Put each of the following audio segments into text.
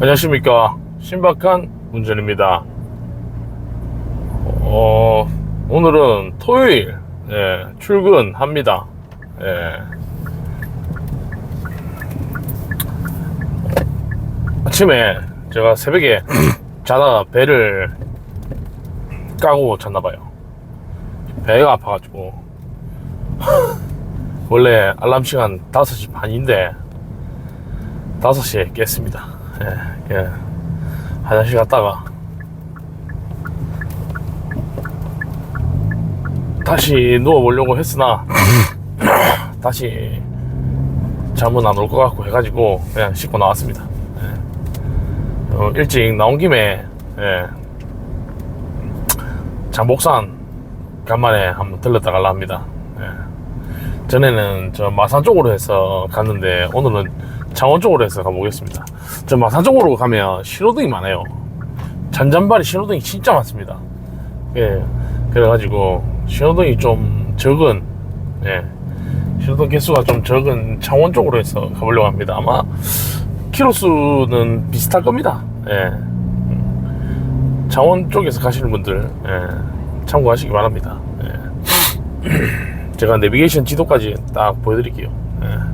안녕하십니까. 신박한 운전입니다. 어, 오늘은 토요일 예, 출근합니다. 예. 아침에 제가 새벽에 자다가 배를 까고 잤나봐요. 배가 아파가지고. 원래 알람 시간 5시 반인데 5시에 깼습니다 예, 예. 화장실 갔다가 다시 누워보려고 했으나 다시 잠은 안 올 것 같고 해가지고 그냥 씻고 나왔습니다 예. 어, 일찍 나온 김에 예. 장복산 간만에 한번 들렀다 갈라 합니다 예. 전에는 저 마산 쪽으로 해서 갔는데 오늘은 창원 쪽으로 해서 가보겠습니다. 저 마산 쪽으로 가면 신호등이 많아요. 잔잔바리 신호등이 진짜 많습니다. 예, 그래가지고 신호등이 좀 적은, 예, 신호등 개수가 좀 적은 창원 쪽으로 해서 가보려고 합니다. 아마 키로수는 비슷할 겁니다. 예, 음, 창원 쪽에서 가시는 분들 예, 참고하시기 바랍니다. 예. 제가 내비게이션 지도까지 딱 보여드릴게요. 예.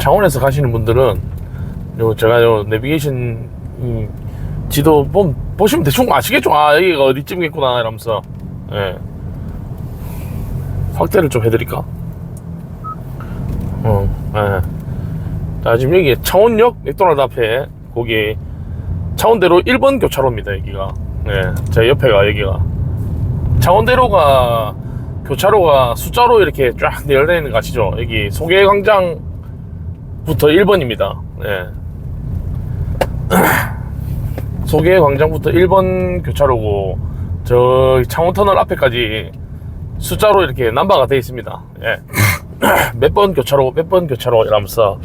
창원에서 가시는 분들은 요 제가 요 내비게이션 이 지도 보, 보시면 대충 아시겠죠? 아 여기가 어디쯤이겠구나 이러면서 예. 확대를 좀 해드릴까? 어, 예. 자 지금 여기 창원역 맥도날드 앞에 거기 창원대로 1번 교차로입니다 여기가 예. 제 옆에가 여기가 창원대로가 교차로가 숫자로 이렇게 쫙 내열되어 있는 거 아시죠? 여기 소개광장 부터 1번입니다. 예. 소개 광장부터 1번 교차로고 저 창원터널 앞에까지 숫자로 이렇게 남바가 되어 있습니다. 예. 몇 번 교차로 몇 번 교차로 이러면서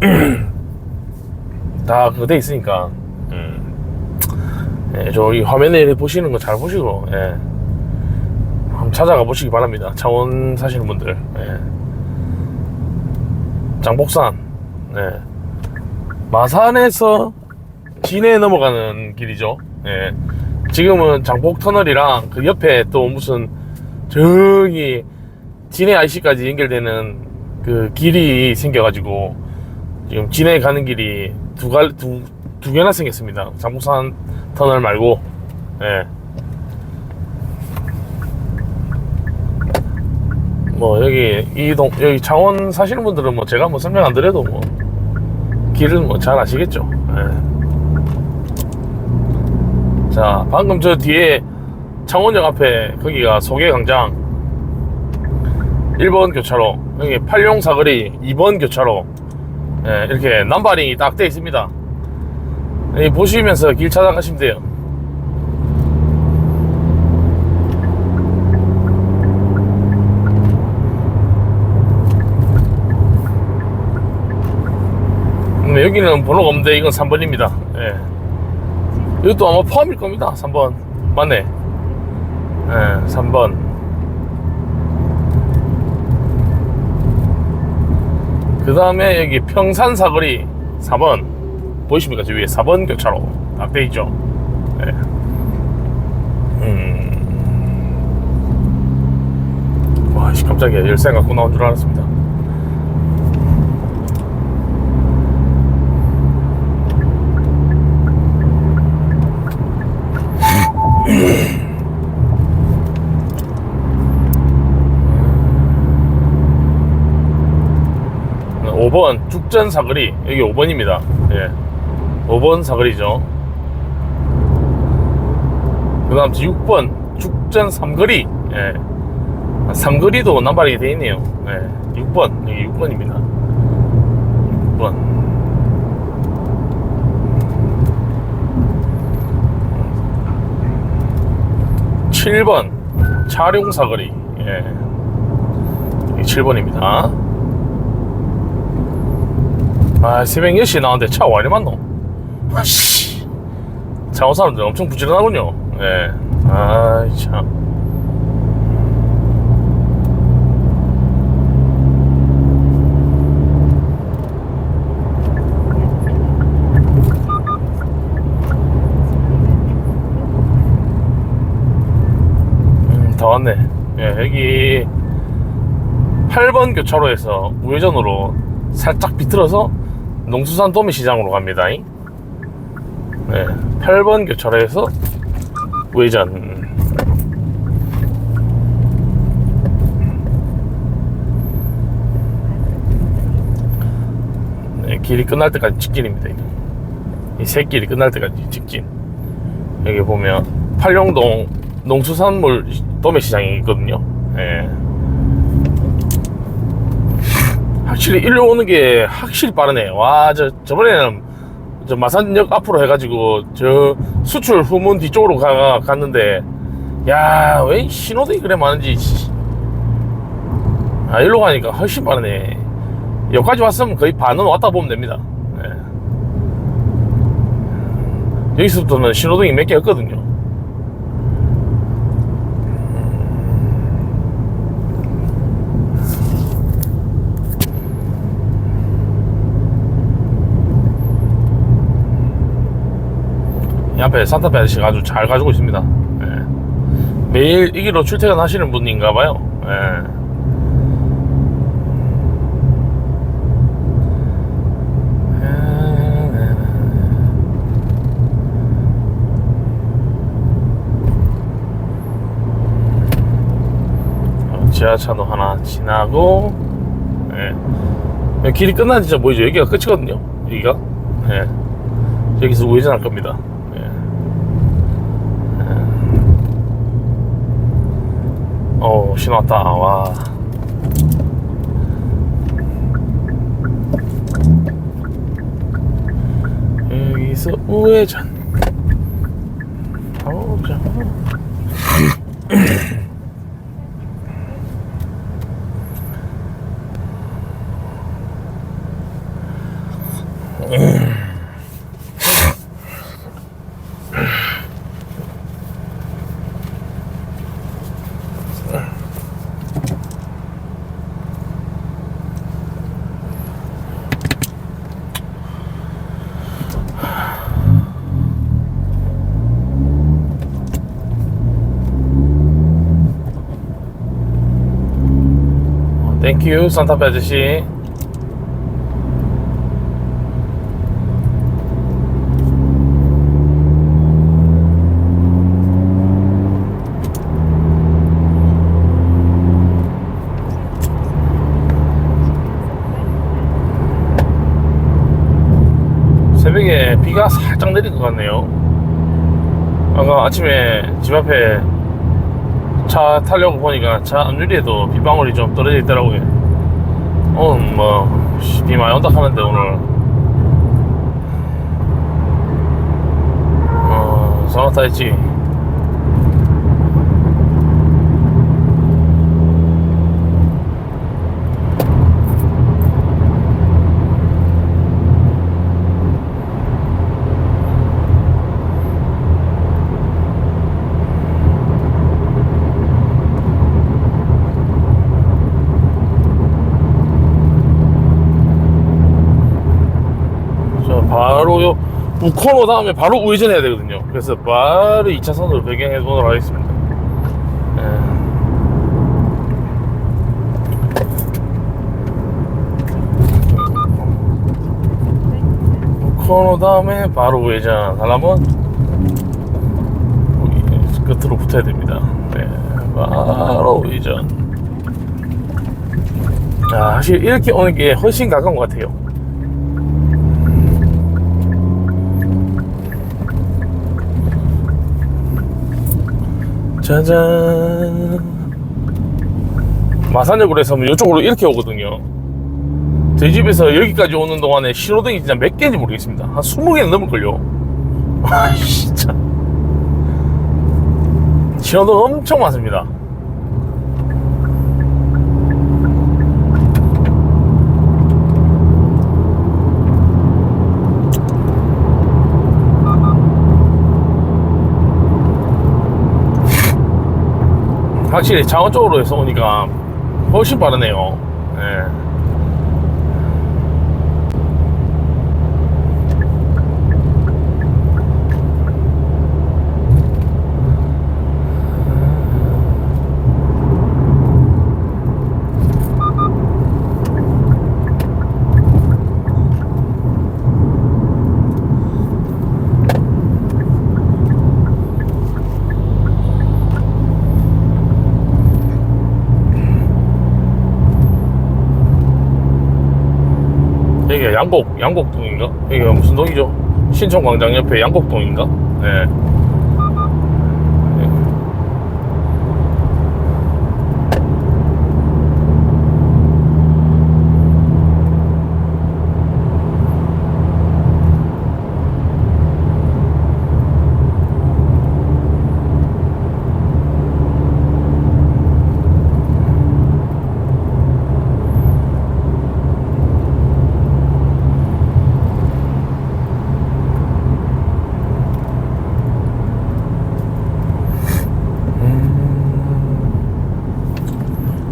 다 그거 돼 있으니까 음. 예, 저기 화면에 보시는 거 잘 보시고 예. 한번 찾아가 보시기 바랍니다. 창원 사시는 분들. 예. 장복산, 네. 마산에서 진해 넘어가는 길이죠. 예. 지금은 장복 터널이랑 그 옆에 또 무슨 저기 진해 IC까지 연결되는 그 길이 생겨가지고 지금 진해 가는 길이 두 갈, 두, 두 개나 생겼습니다. 장복산 터널 말고, 예. 뭐 여기 이동 여기 창원 사시는 분들은 뭐 제가 뭐 설명 안 드려도 뭐 길은 뭐 잘 아시겠죠. 예. 자 방금 저 뒤에 창원역 앞에 거기가 소개광장 1번 교차로 여기 팔룡 사거리 2번 교차로 예, 이렇게 남바링이 딱 돼 있습니다. 보시면서 길 찾아가시면 돼요. 여기는 번호가 없는데 이건 3번입니다. 예. 이것도 아마 포함일 겁니다. 3번. 맞네. 예, 3번. 그 다음에 여기 평산 사거리 4번. 보이십니까? 저 위에 4번 교차로 딱 돼 있죠. 예. 음. 와, 씨, 깜짝이야. 열쇠 갖고 나온 줄 알았습니다. 5번 죽전 사거리. 여기 5번입니다. 예. 5번 사거리죠. 그 다음 6번 죽전 삼거리. 예. 삼거리도 남발이 되어 있네요. 예. 6번. 여기 6번입니다. 6번. 7번 차룡 사거리. 예. 7번입니다 아, 새벽 10시 나왔는데 차 와이리 많노? 아씨. 차온 사람들 엄청 부지런하군요. 예. 아이, 참. 음, 다 왔네. 예, 여기 8번 교차로에서 우회전으로 살짝 비틀어서 농수산 도매시장으로 갑니다. 네, 8번 교차로에서 우회전. 네, 길이 끝날 때까지 직진입니다. 이 새 길이 끝날 때까지 직진. 여기 보면 팔룡동 농수산물 도매시장이 있거든요. 예. 확실히 일로 오는 게 확실히 빠르네. 와, 저, 저번에는 저 마산역 앞으로 해가지고 저 수출 후문 뒤쪽으로 가, 갔는데, 야, 왜 신호등이 그래 많은지. 씨. 아, 일로 가니까 훨씬 빠르네. 여기까지 왔으면 거의 반은 왔다 보면 됩니다. 예. 여기서부터는 신호등이 몇 개 없거든요. 이 앞에 산타페 아저씨가 아주 잘 가지고 있습니다. 예. 매일 이 길로 출퇴근하시는 분인가 봐요. 예. 어, 지하차도 하나 지나고 예. 길이 끝난 진짜 보이죠? 여기가 끝이거든요. 여기가 예. 여기서 우회전할 겁니다. 신호 왔다 와. 여기서 우회전. 오자 땡큐 산타페 아저씨. 새벽에 비가 살짝 내린 것 같네요. 아까 아침에 집 앞에 차 타려고 보니까 차 앞유리에도 빗방울이 좀 떨어져 있더라고요. 오늘 뭐, 씨, 비 많이 온다 하는데 오늘. 어, 사나타 했지. 저 바로 요 우코너 다음에 바로 우회전해야 되거든요. 그래서 바로 2차선으로 변경해 보도록 하겠습니다. 예. 우코너 다음에 바로 우회전 하려면 끝으로 붙어야 됩니다. 네, 바로 우회전. 아, 사실 이렇게 오는 게 훨씬 가까운 것 같아요. 짜잔. 마산역으로 해서 이쪽으로 이렇게 오거든요. 제 집에서 여기까지 오는 동안에 신호등이 진짜 몇 개인지 모르겠습니다. 한 20개는 넘을걸요. 아 진짜 신호등 엄청 많습니다 확실히 창원 쪽으로 해서 오니까 훨씬 빠르네요. 예. 양곡 양곡동인가? 여기가 무슨 동이죠? 신촌광장 옆에 양곡동인가? 네.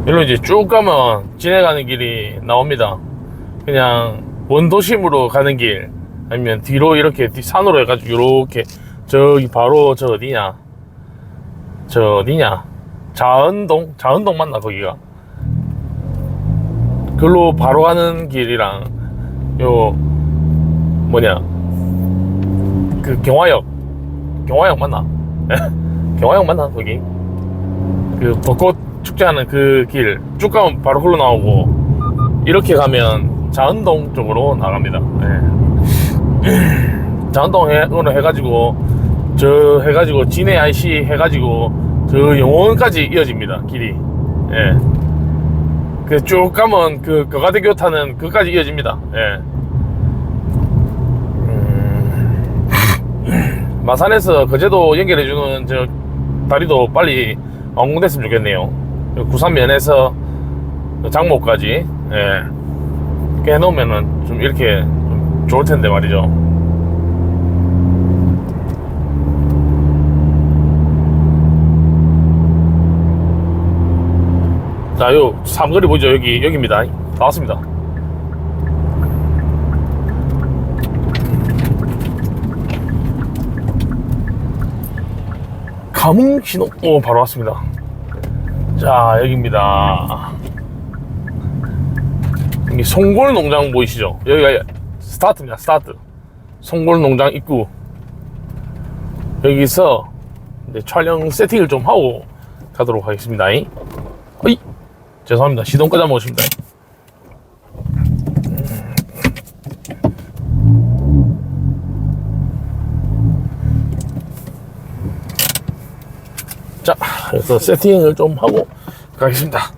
일로 이제 쭉 가면 지내가는 길이 나옵니다. 그냥 원도심으로 가는 길 아니면 뒤로 이렇게 뒤- 산으로 해가지고 이렇게 저기 바로 저 어디냐? 저 어디냐? 자은동 자은동 맞나 거기가? 글로 바로 가는 길이랑 요 뭐냐? 그 경화역. 경화역 맞나? 경화역 맞나 거기? 그 벚꽃 축제하는 그 길 쭉 가면 바로 흘러 나오고 이렇게 가면 자은동 쪽으로 나갑니다. 네. 자은동으로 해가지고 저 해가지고 진해 IC 해가지고 저 영원까지 이어집니다 길이. 예. 그쭉 가면 그 거가대교 타는 그까지 이어집니다. 예. 음. 마산에서 거제도 연결해주는 저 다리도 빨리 완공됐으면 좋겠네요. 구산면에서 장모까지 예. 이렇게 해놓으면은 좀 이렇게 좀 좋을 텐데 말이죠. 자, 요 삼거리 보이죠? 여기 여기입니다. 다 왔습니다. 감흥 신호, 오 바로 왔습니다. 자 여기입니다. 여기 송골 농장 보이시죠? 여기가 스타트입니다 스타트. 송골 농장 입구. 여기서 이제 촬영 세팅을 좀 하고 가도록 하겠습니다. 어이 죄송합니다. 시동 끄자 먹었습니다 자, 그래서 세팅을 좀 하고 가겠습니다.